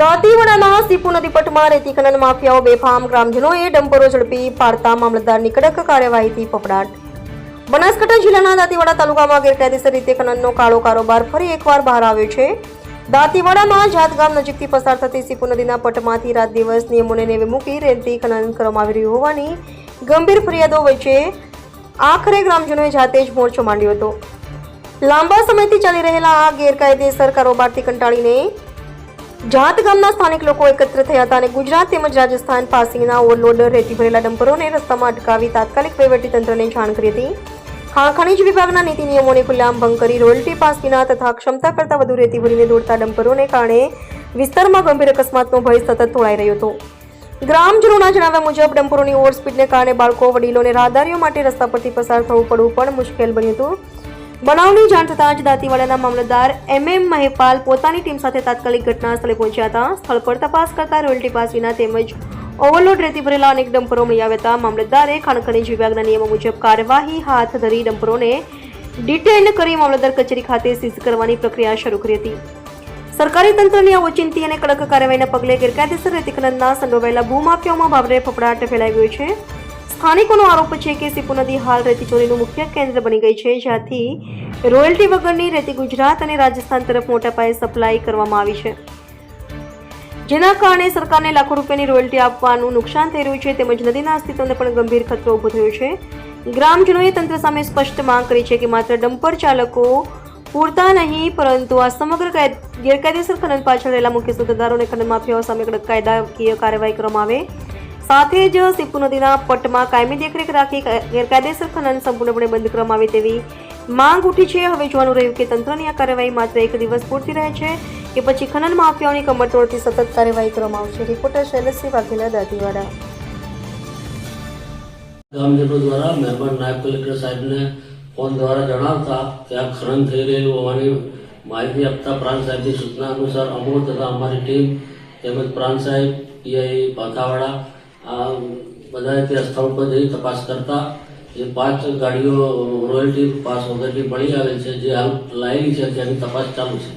દાંતીવાડાના સીપુ નદી પટમાં રેતી ખનન માફિયાઓ બેફામ ગ્રામજનોએ ડમ્પરો ઝડપી પાડતા મામલતદારની કડક કાર્યવાહીથી ફફડાટ બનાસકાંઠા જિલ્લાના દાંતીવાડા તાલુકામાં ગેરકાયદેસર રીતે ખનનનો કાળો કારોબાર ફરી એકવાર બહાર આવ્યો છે. દાંતીવાડામાં જાત ગામ નજીકથી પસાર થતી સીપુ નદીના પટમાંથી રાત દિવસ નિયમોને નેવે મૂકી રેતી ખનન કરવામાં આવી રહ્યું હોવાની ગંભીર ફરિયાદો વચ્ચે આખરે ગ્રામજનોએ જાતે જ મોરચો માંડ્યો હતો. લાંબા સમયથી ચાલી રહેલા આ ગેરકાયદેસર કારોબારથી કંટાળીને જાત ગામના સ્થાનિક લોકો એકત્ર થયા હતા અને ગુજરાત તેમજ રાજસ્થાન પાસીના ઓવરલોડ રેતી ભરેલા ડમ્પરોને રસ્તામાં અટકાવી તાત્કાલિક તંત્રને જાણ કરી હતી. હા ખનિજ વિભાગના નીતિ નિયમોને ખુલ્લામ ભંગ કરી રોયલ્ટી પાસ વિના તથા ક્ષમતા કરતાં વધુ રેતી ભરીને દોડતા ડમ્પરોને કારણે વિસ્તારમાં ગંભીર અકસ્માતનો ભય સતત તોળાઈ રહ્યો હતો. ગ્રામજનોના જણાવ્યા મુજબ, ડમ્પરોની ઓવરસ્પીડને કારણે બાળકો વડીલોને રાહદારીઓ માટે રસ્તા પરથી પસાર થવું પડવું પણ મુશ્કેલ બન્યું હતું. બનાવની જાણ થતાં જ દાંતીવાડાના મામલતદાર એમ એમ મહેપાલ પોતાની ટીમ સાથે તાત્કાલિક ઘટના સ્થળે પહોંચ્યા હતા. સ્થળ પર તપાસ કરતા રોયલ્ટી પાસ વિના તેમજ ઓવરલોડ રેતી ભરેલા અનેક ડમ્પરો મળી આવ્યા હતા. મામલતદારે ખાણ ખનીજ વિભાગના નિયમો મુજબ કાર્યવાહી હાથ ધરી ડમ્પરોને ડિટેન કરી મામલતદાર કચેરી ખાતે સીઝ કરવાની પ્રક્રિયા શરૂ કરી હતી. સરકારી તંત્રની આ ઓચિંતી અને કડક કાર્યવાહીના પગલે ગેરકાયદેસર રેતી ખનનના સંડોવાયેલા ભૂમાફિયાઓમાં ભારે ફફડાટ ફેલાઈ ગયો છે. સ્થાનિકોનો આરોપ છે કે સીપુ નદી હાલ રેતી ચોરીનું મુખ્ય કેન્દ્ર બની ગઈ છે, જ્યાંથી રોયલ્ટી વગરની રેતી ગુજરાત અને રાજસ્થાન તરફ મોટા પાયે સપ્લાય કરવામાં આવી છે. જેના કારણે સરકારને લાખો રૂપિયાની રોયલ્ટી આપવાનું નુકસાન થઈ રહ્યું છે, તેમજ નદીના અસ્તિત્વને પણ ગંભીર ખતરો ઊભો થયો છે. ગ્રામજનોએ તંત્ર સામે સ્પષ્ટ માંગ કરી છે કે માત્ર ડમ્પર ચાલકો પૂરતા નહીં, પરંતુ આ સમગ્ર ગેરકાયદેસર ખનન પાછળ રહેલા મુખ્ય સૂત્રધારો અને ખનન માફિયાઓ સામે કડક કાયદાકીય કાર્યવાહી કરવામાં આવે. સાથે જ સિપુ નદીના પટમાં કાયમી દેખરેખ રાખી ગેરકાયદેસર ખનન સંપૂર્ણપણે બંધ કરવામાં આવે તેવી માંગ ઉઠી છે. હવે જોવાનું રહ્યું કે તંત્રની આ કાર્યવાહી માત્ર એક દિવસ પૂરતી રહે છે કે પછી ખનન માફિયાઓની કમર તોડથી સતત કાર્યવાહી કરવામાં આવશે. રિપોર્ટર શૈલેષસિંહ વાઘેલા, દાંતીવાડા. ગામજનો દ્વારા મહેરબાન નાયબ કલેક્ટર સાહેબને ફોન દ્વારા જણાવતા કે આ ખનન થઈ રહેલું હોવાની માહિતી આપતા પ્રાંત સાહેબની સૂચના અનુસાર અમો તથા અમારી ટીમ તેમજ પ્રાંત સાહેબ પીઆઈ પાથાવાડા આ બધાએ ત્યાં સ્થળ પર જઈ તપાસ કરતા જે પાંચ ગાડીઓ રોયલ્ટી પાસ વગરની મળી આવેલ છે, જે હાલ લાયેલી છે, તેની તપાસ ચાલુ છે.